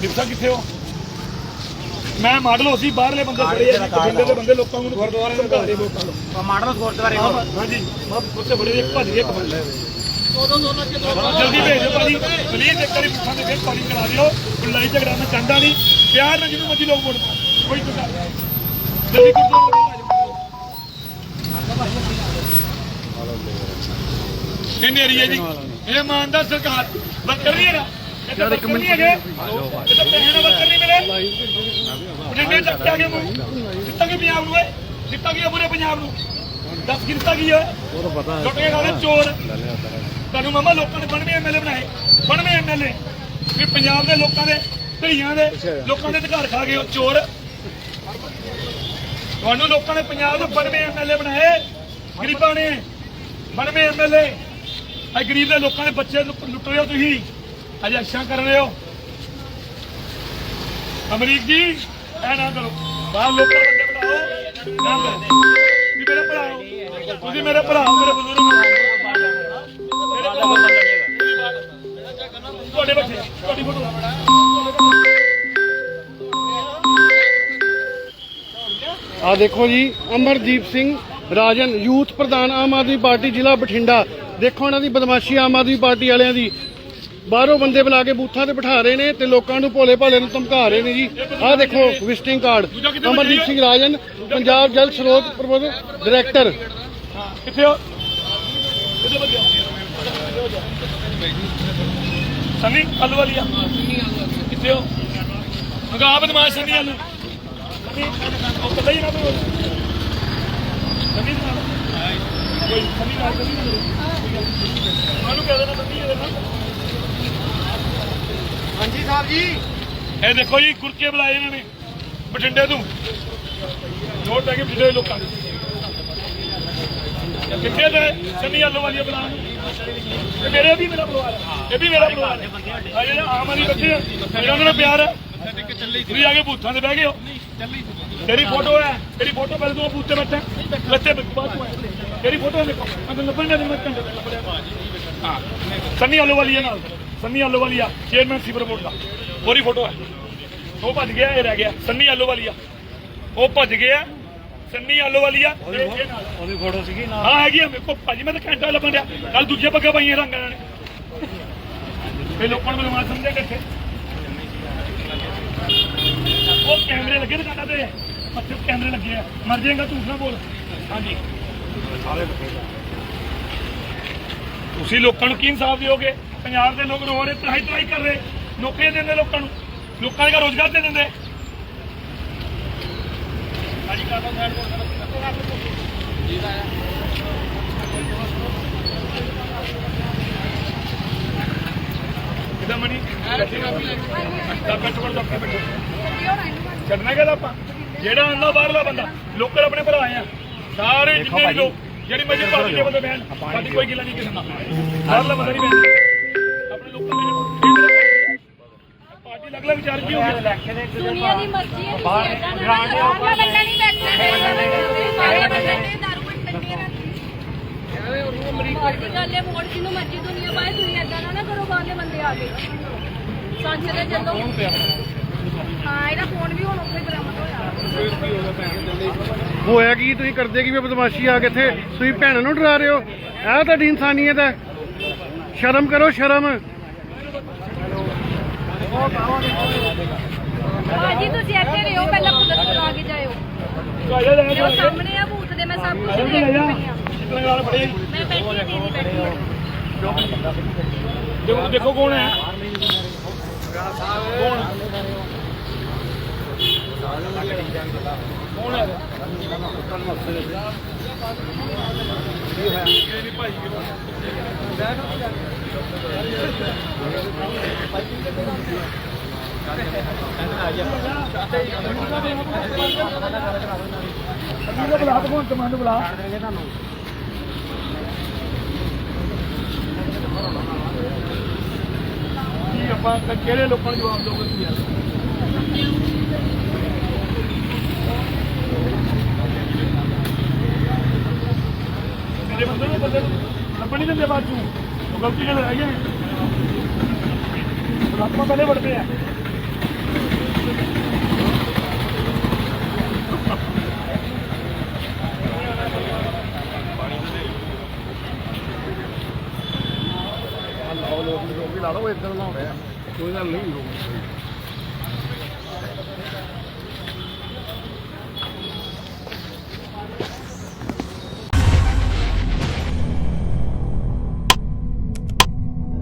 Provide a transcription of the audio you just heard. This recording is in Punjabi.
ਕਿੱਥੇ ਹੋ? ਮੈਂ ਮਾਡਲ ਸੀ ਬਾਹਰਲੇ ਬੰਦੇ ਬੜੇ ਆ ਬਠਿੰਡੇ ਦੇ ਬੰਦੇ ਲੋਕਾਂ ਨੂੰ ਗੁਰਦੁਆਰੇ ਦੇ ਘਰ ਦੇ ਲੋਕਾਂ ਨੂੰ। ਮਾਡਲ ਗੁਰਦੁਆਰੇ ਹਾਂ, ਹਾਂਜੀ। ਮੈਂ ਉੱਥੇ ਬੜੇ ਇੱਕ ਭੱਜ ਗਏ ਇੱਕ ਬੰਦੇ। ਜਲਦੀ ਭੇਜ ਦਿਓ ਭਾਜੀ। ਪਲੀਜ਼ ਇੱਕ ਵਾਰੀ ਪੁੱਛਾਂ ਦੇ ਫਿਰ ਕਾਲਿੰਗ ਕਰਾ ਦਿਓ। ਕੋਈ ਲੜਾਈ ਝਗੜਾ ਮੈਂ ਚਾਹੁੰਦਾ ਨਹੀਂ। ਪਿਆਰ ਨਾਲ ਜਿਹਨੂੰ ਮਰਜ਼ੀ ਲੋਕ ਵੋਟ ਕੋਈ ਤੁਕਾਰ ਜਲਦੀ ਗੁਰਦੁਆਰੇ ਕਿੰਨੇ ਏਰੀਏ ਜੀ। ਇਹ ਇਮਾਨਦਾਰ ਸਰਕਾਰ। ਨਹੀਂ ਹੈਗਾ ਤਾਂ ਵਰਕਰ ਨਹੀਂ ਹੈਗੇ। ਇਹ ਤਾਂ ਪੈਸੇ ਨਾਲ ਵਰਕਰ ਨਹੀਂ ਮਿਲੇ। ਬਠਿੰਡੇ ਚੱਕ ਕੇ ਆ ਗਏ ਮੂੰਹ ਦਿੱਤਾ ਕੀ ਪੰਜਾਬ ਨੂੰ ਏ ਦਿੱਤਾ ਕੀ ਪੂਰੇ ਪੰਜਾਬ ਨੂੰ? ਦੱਸ ਕੀ ਦਿੱਤਾ ਕੀ ਹੈ ਉਹ ਤਾਂ ਪਤਾ ਲੁੱਟ ਕੇ ਚੋਰ। ਤੁਹਾਨੂੰ ਮਾਮਾ ਲੋਕਾਂ ਨੇ 92 ਐਮਐਲਏ ਬਣਾਏ। 92 ਐਮਐਲਏ ਵੀ ਪੰਜਾਬ ਦੇ ਲੋਕਾਂ ਦੇ ਧੀਆਂ ਦੇ ਲੋਕਾਂ ਦੇ ਅਧਿਕਾਰ ਖਾ ਗਏ ਉਹ ਚੋਰ। ਤੁਹਾਨੂੰ ਲੋਕਾਂ ਨੇ ਪੰਜਾਬ ਦੇ 92 ਐਮਐਲਏ ਬਣਾਏ। ਗਰੀਬਾਂ ਨੇ 92 ਐਮਐਲਏ ਆ ਗਰੀਬ ਦੇ ਲੋਕਾਂ ਦੇ ਬੱਚੇ ਲੁੱਟ ਰਹੇ ਹੋ ਤੁਸੀਂ। ਅੱਜ ਅੱਛਾ ਕਰ ਰਹੇ ਹੋ? ਅਮਰੀਕ ਜੀ ਨਾ ਕਰੋ। ਬਾਹਰ ਲੋਕਾਂ ਬੰਦੇ ਬਣਾਓ ਨਾ ਮੇਰੇ ਭਰਾ ਹੋ। ਤੁਸੀਂ ਮੇਰੇ ਭਰਾ ਹੋ, ਮੇਰੇ ਬਜ਼ੁਰਗ ਹੋ। ਮੇਰੇ ਭਰਾ ਹੋ। ਤੁਹਾਡੇ ਬੱਚੇ ਤੁਹਾਡੀ ਫੋਟੋ। ਆ ਦੇਖੋ ਜੀ ਅਮਰਦੀਪ ਸਿੰਘ ਰਾਜਨ ਯੂਥ ਪ੍ਰਧਾਨ ਆਮ ਆਦਮੀ ਪਾਰਟੀ ਜ਼ਿਲ੍ਹਾ ਬਠਿੰਡਾ। ਦੇਖੋ ਇਹਨਾਂ ਦੀ ਬਦਮਾਸ਼ੀ ਆਮ ਆਦਮੀ ਪਾਰਟੀ ਵਾਲਿਆਂ ਦੀ। ਬਾਹਰੋਂ ਬੰਦੇ ਬੁਲਾ ਕੇ ਬੂਥਾਂ ਤੇ ਬਿਠਾ ਰਹੇ ਨੇ ਤੇ ਲੋਕਾਂ ਨੂੰ ਭੋਲੇ ਭਾਲੇ ਨੂੰ ਧਮਕਾ ਰਹੇ ਨੇ ਜੀ। ਆਹ ਦੇਖੋ ਵਿਜ਼ਿਟਿੰਗ ਕਾਰਡ ਅਮਰਦੀਪ ਸਿੰਘ ਰਾਜਨ, ਪੰਜਾਬ ਜਲ ਸਰੋਤ ਪ੍ਰਬੰਧ ਡਾਇਰੈਕਟਰ ਕਿੱਥੇ ਹੋ? ਸੰਨੀ ਆਲੂ ਕਿੱਥੇ ਹੋ? ਮਗਾ ਬਦਮਾਸ਼ ਸੰਨੀ ਆਲੂ ਉਹ ਕੱਲਾ ਹੀ ਨਾ ਕੋਈ ਸੰਨੀ ਨਾਲ। ਕੋਈ ਸੰਨੀ ਨਾਲ ਸੰਨੀ ਨਾਲ ਮਾਨੂੰ ਕਹਿ ਦੇਣਾ ਸੰਨੀ ਇਹਦੇ ਨਾਲ ਹਾਂਜੀ ਸਾਹਿਬ ਜੀ। ਇਹ ਦੇਖੋ ਜੀ ਗੁਰਕੇ ਬੁਲਾਏ ਇਹਨਾਂ ਨੇ, ਬਠਿੰਡੇ ਤੋਂ। ਨੋਟ ਲੈ ਕੇ ਬਠਿੰਡੇ ਲੋਕਾਂ ਦੇ ਕਿੱਥੇ ਦੇ ਸੰਨੀ ਆਲੋ ਵਾਲੀ ਬੁਲਾਉਣ? ਇਹ ਮੇਰੇ ਵੀ ਮੇਰਾ ਪਰਿਵਾਰ ਹੈ। ਇਹ ਵੀ ਮੇਰਾ ਪਰਿਵਾਰ ਹੈ। ਆ ਆਮ ਆਦਮੀ ਬੱਚੇ ਆ ਨਾਲ ਪਿਆਰ ਹੈ। ਤੁਸੀਂ ਆ ਕੇ ਬੂਥਾਂ ਤੇ ਬਹਿ ਗਏ ਹੋ। ਤੇਰੀ ਫੋਟੋ ਹੈ, ਤੇਰੀ ਫੋਟੋ ਪਹਿਲੇ ਤੂੰ ਬੂਥ ਤੇ ਬੈਠਾ। ਲੱਤੇ ਬਾਅਦ ਤੂੰ ਹੈ ਤੇਰੀ ਫੋਟੋ ਦੇਖੋ। ਮੈਂ ਲੱਭਣ ਨਹੀਂ ਮੈਂ ਘੰਟੇ ਲੱਭਿਆ। ਹਾਂ, ਸੰਨੀ ਆਲੋ ਵਾਲੀ ਹੈ ਨਾਲ। ਸੰਨੀ ਆਲੂ ਵਾਲੀ ਆ ਚੇਅਰਮੈਨ ਸੀਵਰ ਬੋਰਡ ਦਾ। ਉਹਦੀ ਫੋਟੋ ਹੈ। ਉਹ ਭੱਜ ਗਿਆ ਇਹ ਰਹਿ ਗਿਆ। ਸੰਨੀ ਆਲੂ ਵਾਲੀ ਆ ਉਹ ਭੱਜ ਗਿਆ। ਸੰਨੀ ਆਲੂ ਵਾਲੀ ਆ ਇਹ ਨਾਲ। ਉਹਦੀ ਫੋਟੋ ਸੀਗੀ ਨਾ ਹਾਂ ਹੈਗੀ ਆ ਮੇਰੇ ਕੋਲ। ਭਾਜੀ ਮੈਂ ਤਾਂ ਘੰਟਾ ਲੱਭਣ ਡਿਆ। ਕੱਲ ਦੂਜੇ ਪੱਗਾ ਪਾਈਆਂ ਰੰਗਾਂ ਨੇ ਇਹ ਲੋਕਾਂ ਨੂੰ ਬਲਵਾਨ ਸਮਝਿਆ ਕਿੱਥੇ ਉਹ ਕੈਮਰੇ ਲੱਗੇ ਦੁਕਾਨਾਂ ਤੇ। ਅੱਛੇ ਕੈਮਰੇ ਲੱਗੇ ਆ। ਮਰ ਜਾਏਗਾ ਝੂਠ ਨਾ ਬੋਲ। ਹਾਂਜੀ। ਤੁਸੀਂ ਲੋਕਾਂ ਨੂੰ ਕੀ ਇਨਸਾਫ ਦਿਓਗੇ? ਪੰਜਾਬ ਦੇ ਲੋਕ ਰੋ ਰਹੇ ਤਰਾਈ ਤਰਾਈ ਕਰ ਰਹੇ ਨੌਕਰੀਆਂ ਦਿੰਦੇ ਲੋਕਾਂ ਨੂੰ ਲੋਕਾਂ ਦਾ ਰੋਜ਼ਗਾਰ ਦੇ ਦਿੰਦੇ। ਹਾਂਜੀ ਕਾਹਦਾ ਸਾਈਡ ਕਿਦਾਂ ਮਣੀ ਦਾ ਕਰਨਾ ਕਿਹਦਾ ਆਪਾਂ ਜਿਹੜਾ ਆਂਦਾ ਬਾਹਰਲਾ ਬੰਦਾ। ਲੋਕਲ ਆਪਣੇ ਭਰਾ ਆ। ਸਾਰੇ ਜਿੰਨੇ ਵੀ ਲੋਕ ਜਿਹੜੀ ਮਰਜ਼ੀ ਪਾਰਟੀ ਦੇ ਬੰਦੇ ਬੈਣ ਸਾਡੀ ਕੋਈ ਗਿਲਾ ਨਹੀਂ ਕਿਸੇ ਨਾਲ। ਬਾਹਰਲਾ ਬੰਦਾ ਨਹੀਂ ਬੈਣ ਪਾਰਟੀ ਅਲੱਗ ਅਲੱਗ ਵਿਚਾਰ ਕੀ ਹੋ ਗਿਆ ਦੁਨੀਆ ਦੀ ਮਰਜ਼ੀ ਹੈ ਬਾਹਰ ਬਾਹਰਲਾ ਬੰਦਾ ਨਹੀਂ ਬੈਠਣਾ ਚਾਹੀਦਾ ਬਾਹਰਲਾ ਬੰਦਾ ਨੇ ਦਾਰੂ ਪੱਟੇ ਮਾੜੀ ਗੱਲ ਹੈ ਵੋਟ ਜਿਹਨੂੰ ਮਰਜ਼ੀ ਦੁਨੀਆ ਪਾਏ ਤੁਸੀਂ ਏਦਾਂ ਨਾ ਨਾ ਕਰੋ ਬਾਹਰਲੇ ਬੰਦੇ ਆ ਕੇ ਸੱਚ ਦੇ ਚੱਲੋ। ਹਾਂ ਇਹਦਾ ਫੋਨ ਵੀ ਹੁਣ ਉੱਥੇ ਬਰਾਮਦ ਹੋਇਆ। ਹੋਇਆ ਕੀ? ਤੁਸੀਂ ਕਰਦੇ ਕੀ ਬਦਮਾਸ਼ੀ ਆ ਕੇ ਇੱਥੇ? ਤੁਸੀਂ ਭੈਣਾਂ ਨੂੰ ਡਰਾ ਰਹੇ ਹੋ? ਇਹ ਤੁਹਾਡੀ ਇਨਸਾਨੀਅਤ ਹੈ। ਸ਼ਰਮ ਕਰੋ ਸ਼ਰਮ। ਬਾਜੀ ਤੁਸੀਂ ਇੱਥੇ ਰਹੋ ਪਹਿਲਾਂ ਪੁਲਿਸ ਕੋਲ ਆ ਕੇ ਜਾਇਓ। ਇਹ ਉਹ ਸਾਹਮਣੇ ਆ ਬੂਥ ਦੇ ਮੈਂ ਸਭ ਕੁਝ ਦੇਖ ਜਾ। ਰਹੀ ਹਾਂ। ਮੈਂ ਬੈਠੀ ਦੀਦੀ ਬੈਠੀ ਹਾਂ ਦੇਖੋ ਦੇਖੋ ਕੌਣ ਹੈ। ਕੌਣ? ਕੌਣ ਹੈ? ਅਜੀ ਬੁਲਾ ਕੌਣ ਤੁਮਾਨੂੰ ਬੁਲਾ ਕੀ ਆਪਾਂ ਕਿਹੜੇ ਲੋਕਾਂ ਨੂੰ ਜਵਾਬ ਦੋਗੇ ਤੁਸੀਂ ਯਾਰ ਮੇਰੇ ਬੰਦੇ ਨੂੰ ਬੰਦੇ ਲੱਭਣ ਦਿੰਦੇ ਬਾਅਦ ਚੋਂ। ਗਲਤੀ ਨਾਲ ਆਈਏ ਆਪਾਂ ਪਹਿਲੇ ਵੜਦੇ ਆ। ਲੋਕ ਲਾ ਲਓ ਇਦਾਂ ਲਾਉਂਦੇ ਆ। ਕੋਈ ਗੱਲ ਨਹੀਂ। ਲੋਕ